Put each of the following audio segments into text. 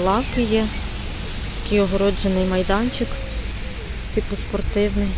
лавки є. Такий огороджений майданчик, типу спортивний.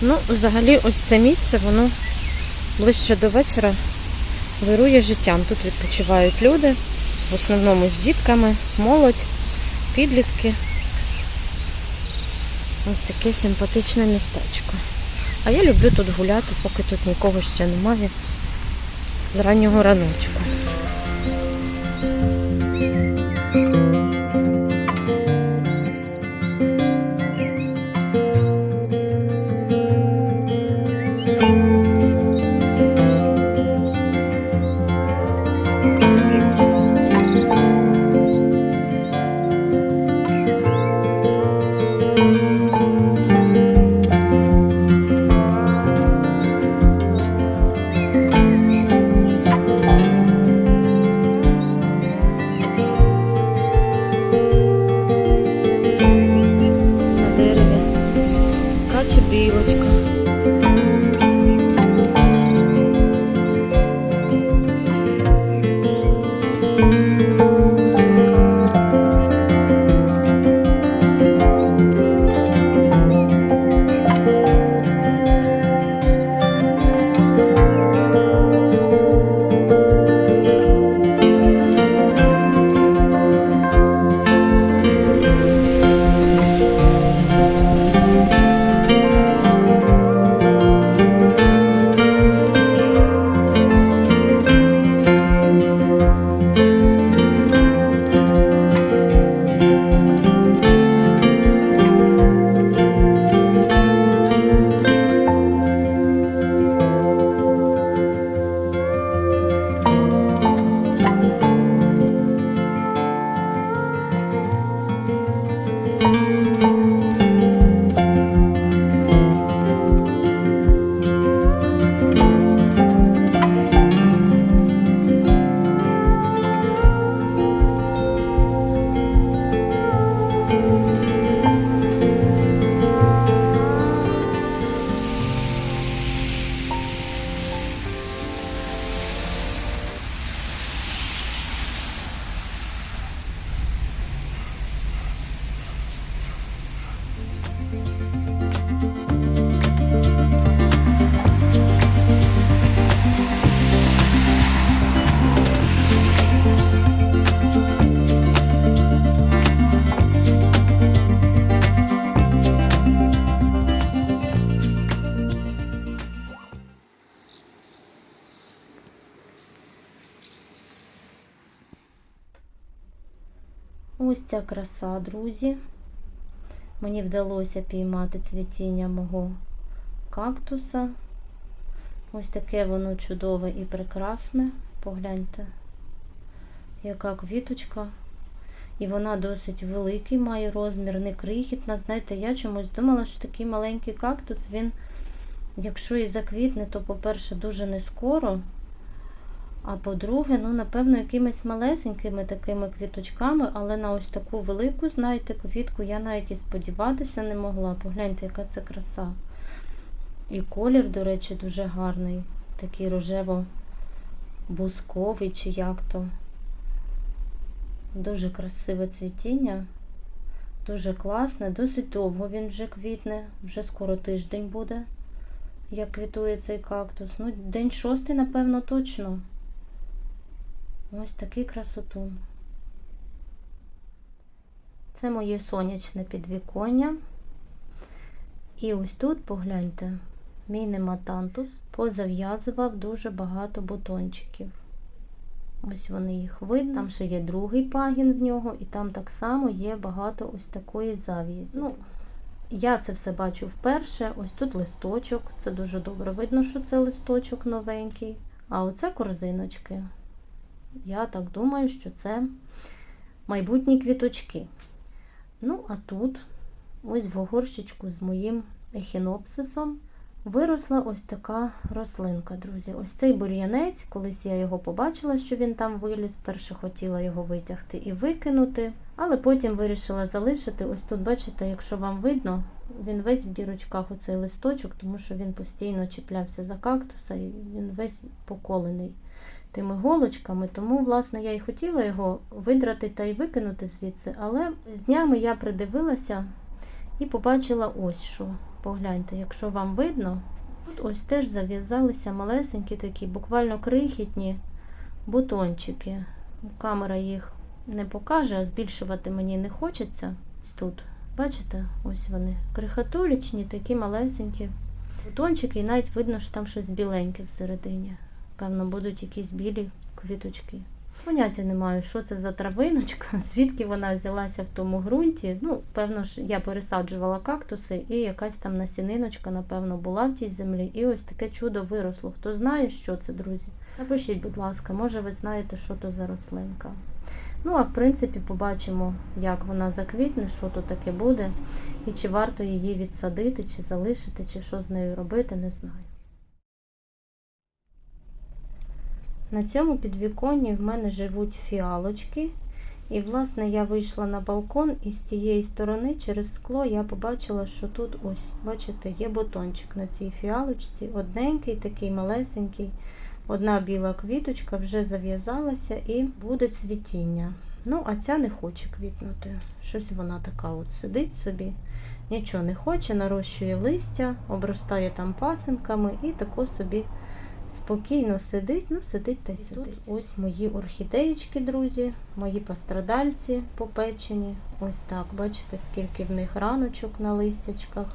Ну, взагалі, ось це місце, воно ближче до вечора вирує життям. Тут відпочивають люди, в основному з дітками, молодь, підлітки. Ось таке симпатичне містечко. А я люблю тут гуляти, поки тут нікого ще немає. З раннього раночку. Ось ця краса, друзі. Мені вдалося піймати цвітіння мого кактуса. Ось таке воно чудове і прекрасне. Погляньте, яка квіточка. І вона досить великий, має розмір, не крихітна. Знаєте, я чомусь думала, що такий маленький кактус, він, якщо і заквітне, то, по-перше, дуже не скоро. А по-друге, ну, напевно, якимись малесенькими такими квіточками, але на ось таку велику, знаєте, квітку я навіть і сподіватися не могла. Погляньте, яка це краса. І колір, до речі, дуже гарний. Такий рожево-бусковий, чи як то. Дуже красиве цвітіння. Дуже класне, досить довго він вже квітне, вже скоро тиждень буде, як квітує цей кактус. Ну, день шостий, напевно, точно. Ось такий красотун. Це моє сонячне підвіконня. І ось тут, погляньте, мій нематантус позав'язував дуже багато бутончиків. Ось вони їх видно. Там ще є другий пагін в нього, і там так само є багато ось такої зав'язі. Ну, я це все бачу вперше. Ось тут листочок. Це дуже добре видно, що це листочок новенький. А оце корзиночки. Я так думаю, що це майбутні квіточки. Ну, а тут, ось в горщичку з моїм ехінопсисом, виросла ось така рослинка, друзі. Ось цей бур'янець, колись я його побачила, що він там виліз. Перше хотіла його витягти і викинути, але потім вирішила залишити. Ось тут, бачите, якщо вам видно, він весь в дірочках оцей листочок, тому що він постійно чіплявся за кактуса і він весь поколений тими голочками. Тому, власне, я і хотіла його видрати та й викинути звідси. Але з днями я придивилася і побачила ось що. Погляньте, якщо вам видно, тут ось теж зав'язалися малесенькі такі, буквально крихітні бутончики. Камера їх не покаже, а збільшувати мені не хочеться. Ось тут. Бачите, ось вони крихотулічні, такі малесенькі бутончики, і навіть видно, що там щось біленьке всередині. Певно, будуть якісь білі квіточки. Поняття не маю, що це за травиночка, звідки вона взялася в тому ґрунті. Ну, певно ж, я пересаджувала кактуси, і якась там насіниночка, напевно, була в тій землі. І ось таке чудо виросло. Хто знає, що це, друзі? Напишіть, будь ласка, може ви знаєте, що то за рослинка. Ну, а в принципі, побачимо, як вона заквітне, що то таке буде, і чи варто її відсадити, чи залишити, чи що з нею робити, не знаю. На цьому підвіконні в мене живуть фіалочки. І, власне, я вийшла на балкон, і з тієї сторони через скло я побачила, що тут ось, бачите, є бутончик на цій фіалочці. Одненький, такий малесенький. Одна біла квіточка вже зав'язалася і буде цвітіння. Ну, а ця не хоче квітнути. Щось вона така от сидить собі, нічого не хоче, нарощує листя, обростає там пасинками і тако собі спокійно сидить, ну сидить та й сидить. Тут ось мої орхідеєчки, друзі, мої пострадальці попечені. Ось так, бачите, скільки в них раночок на листячках.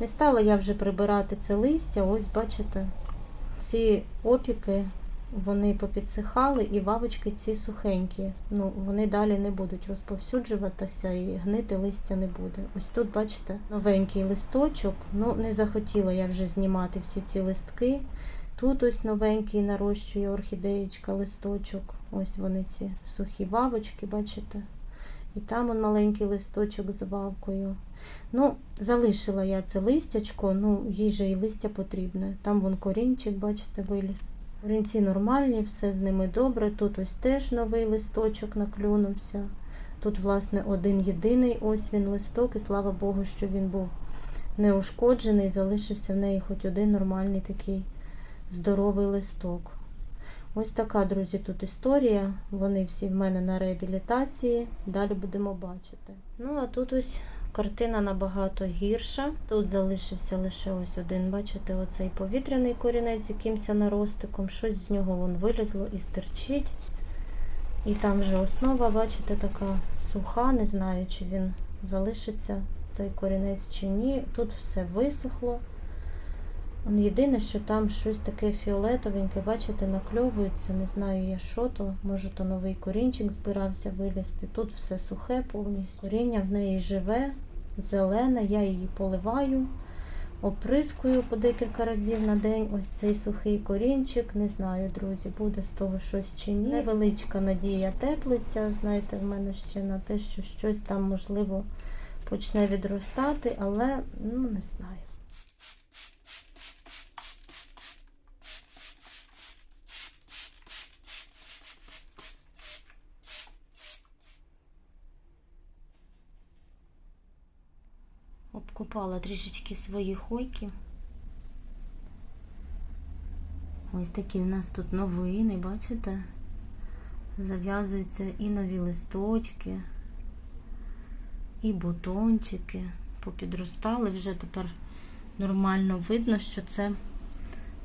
Не стала я вже прибирати це листя, ось бачите, ці опіки. Вони попідсихали і вавочки ці сухенькі. Ну, Вони далі не будуть розповсюджуватися і гнити листя не буде. Ось тут, бачите, новенький листочок. Ну, не захотіла я вже знімати всі ці листки. Тут ось новенький нарощує орхідеєчка, листочок. Ось вони ці сухі вавочки, бачите? І там он маленький листочок з вавкою. Ну, залишила я це листячко, ну, їй же і листя потрібне. Там вон корінчик, бачите, виліз. Корінці нормальні, все з ними добре. Тут ось теж новий листочок наклюнувся. Тут, власне, один єдиний ось він листок, і слава Богу, що він був неушкоджений, залишився в неї хоч один нормальний такий здоровий листок. Ось така, друзі, тут історія. Вони всі в мене на реабілітації. Далі будемо бачити. Ну, а тут ось картина набагато гірша. Тут залишився лише ось один, бачите, оцей повітряний корінець з якимось наростиком. Щось з нього вон вилізло і стирчить. І там вже основа, бачите, така суха. Не знаю, чи він залишиться цей корінець чи ні. Тут все висохло. Єдине, що там щось таке фіолетовеньке, бачите, накльовується, не знаю я що то, може то новий корінчик збирався вилізти. Тут все сухе повністю. Коріння в неї живе, зелене, я її поливаю, оприскую по декілька разів на день. Ось цей сухий корінчик. Не знаю, друзі, буде з того щось чи ні. Невеличка надія теплиця, знаєте, в мене ще на те, що щось там можливо почне відростати, але ну не знаю. Обкопала трішечки свої хойки. Ось такі у нас тут новини, бачите? Зав'язуються і нові листочки, і бутончики. Попідростали вже тепер нормально видно, що це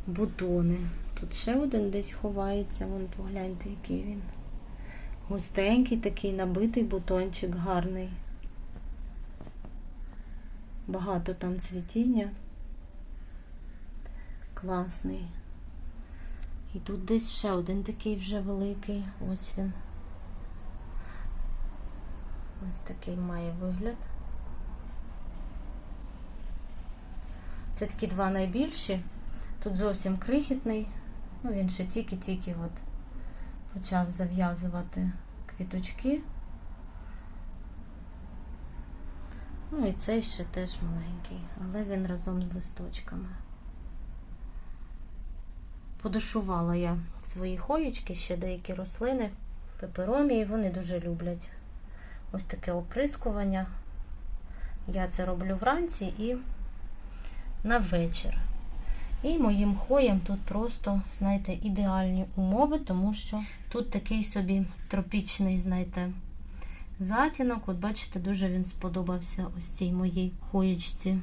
бутони. Тут ще один десь ховається, вон погляньте, який він. Густенький такий набитий бутончик гарний. Багато там цвітіння. Класний. І тут десь ще один такий вже великий. Ось він. Ось такий має вигляд. Це такі два найбільші. Тут зовсім крихітний. Ну, він ще тільки-тільки от почав зав'язувати квіточки. Ну і цей ще теж маленький, але він разом з листочками. Подушувала я свої хоєчки, ще деякі рослини, пеперомії, вони дуже люблять ось таке оприскування. Я це роблю вранці і на вечір. І моїм хоям тут просто, знаєте, ідеальні умови, тому що тут такий собі тропічний, знаєте, затінок. От бачите, дуже він сподобався ось цій моїй хоєчці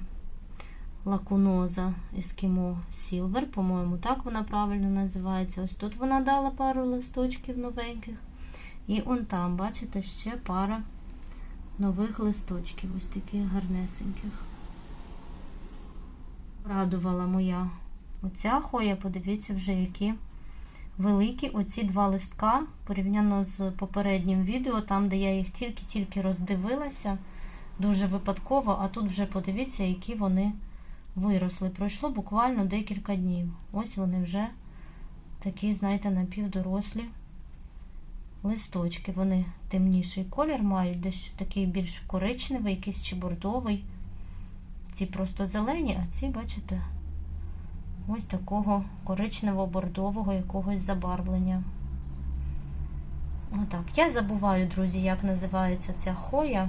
лакуноза Ескімо Сілвер. По-моєму, так вона правильно називається. Ось тут вона дала пару листочків новеньких. І он там, бачите, ще пара нових листочків, ось таких гарнесеньких. Радувала моя оця хоя, подивіться вже, які великі оці два листка, порівняно з попереднім відео, там, де я їх тільки-тільки роздивилася, дуже випадково, а тут вже подивіться, які вони виросли. Пройшло буквально декілька днів. Ось вони вже такі, знаєте, напівдорослі листочки. Вони темніший колір мають, десь такий більш коричневий, якийсь чи бордовий. Ці просто зелені, а ці, бачите, ось такого коричнево-бордового якогось забарвлення. Отак. Я забуваю, друзі, як називається ця хоя.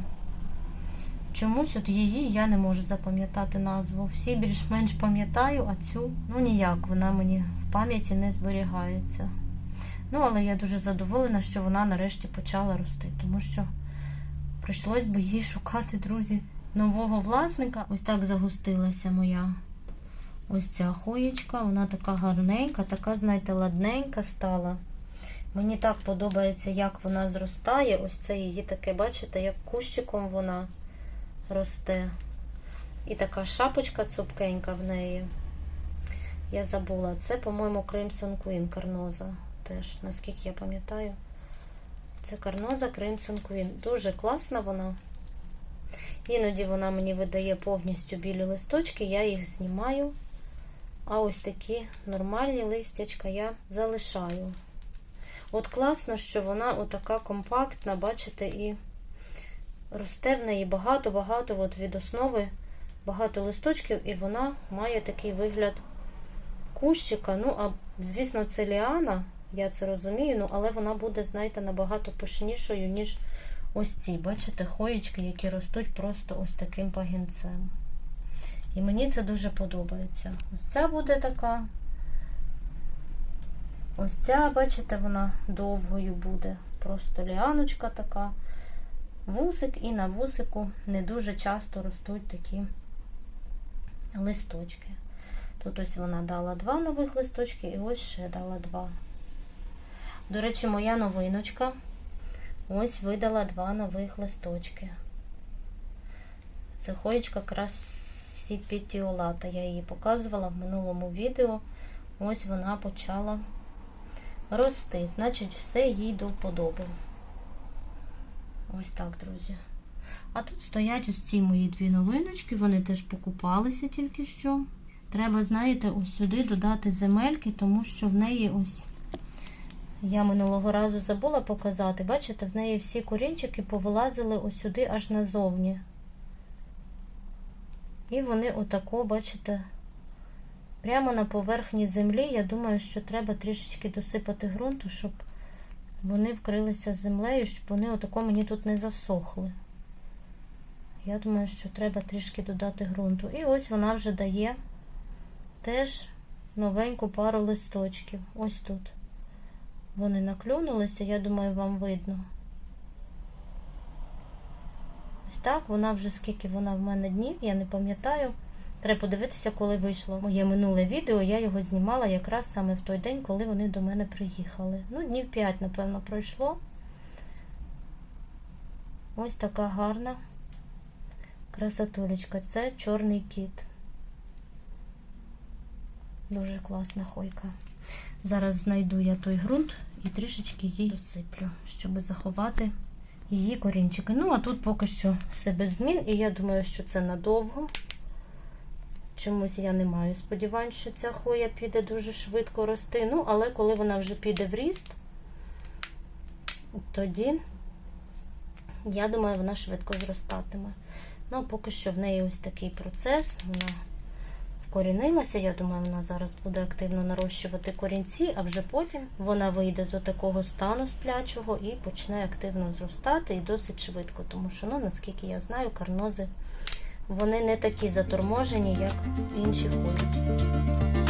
Чомусь от її я не можу запам'ятати назву. Всі більш-менш пам'ятаю, а цю, ну ніяк, вона мені в пам'яті не зберігається. Ну, але я дуже задоволена, що вона нарешті почала рости, тому що прийшлось би їй шукати, друзі, нового власника. Ось так загустилася моя ось ця хоєчка. Вона така гарненька, така, знаєте, ладненька стала. Мені так подобається, як вона зростає. Ось це її таке, бачите, як кущиком вона росте. І така шапочка цупкенька в неї. Я забула. Це, по-моєму, Crimson Queen карноза. Теж, наскільки я пам'ятаю. Це карноза Crimson Queen. Дуже класна вона. Іноді вона мені видає повністю білі листочки, я їх знімаю. А ось такі нормальні листячка я залишаю. От класно, що вона отака компактна, бачите, і росте в неї багато-багато від основи, багато листочків, і вона має такий вигляд кущика. Ну, а, звісно, це ліана, я це розумію, ну, але вона буде, знаєте, набагато пишнішою, ніж ось ці. Бачите, хоєчки, які ростуть просто ось таким пагінцем. І мені це дуже подобається. Ось ця буде така. Ось ця, бачите, вона довгою буде. Просто ліаночка така. Вусик, і на вусику не дуже часто ростуть такі листочки. Тут ось вона дала два нових листочки, і ось ще дала два. До речі, моя новиночка ось видала два нових листочки. Це хоєчка красіпітіолата. Я її показувала в минулому відео. Ось вона почала рости. Значить, все їй до вподоби. Ось так, друзі. А тут стоять ось ці мої дві новиночки, вони теж покупалися тільки що. Треба, знаєте, ось сюди додати земельки, тому що в неї ось. Я минулого разу забула показати. Бачите, в неї всі корінчики повилазили ось сюди аж назовні. І вони отако, бачите, прямо на поверхні землі. Я думаю, що треба трішечки досипати ґрунту, щоб вони вкрилися землею, щоб вони отако мені тут не засохли. Я думаю, що треба трішки додати ґрунту. І ось вона вже дає теж новеньку пару листочків. Ось тут. Вони наклюнулися, я думаю, вам видно. Так, вона вже скільки вона в мене днів, я не пам'ятаю. Треба подивитися, коли вийшло моє минуле відео. Я його знімала якраз саме в той день, коли вони до мене приїхали. Ну, днів 5, напевно, пройшло. Ось така гарна красотулечка. Це чорний кіт. Дуже класна хойка. Зараз знайду я той ґрунт і трішечки її досиплю, щоб заховати її корінчики. Ну, а тут поки що все без змін, і я думаю, що це надовго. Чомусь я не маю сподівань, що ця хоя піде дуже швидко рости. Ну, але коли вона вже піде в ріст, тоді, я думаю, вона швидко зростатиме. Ну, поки що в неї ось такий процес. Вона вкорінилася. Я думаю, вона зараз буде активно нарощувати корінці, а вже потім вона вийде з такого стану сплячого і почне активно зростати і досить швидко, тому що, ну, наскільки я знаю, карнози вони не такі заторможені, як інші ходять.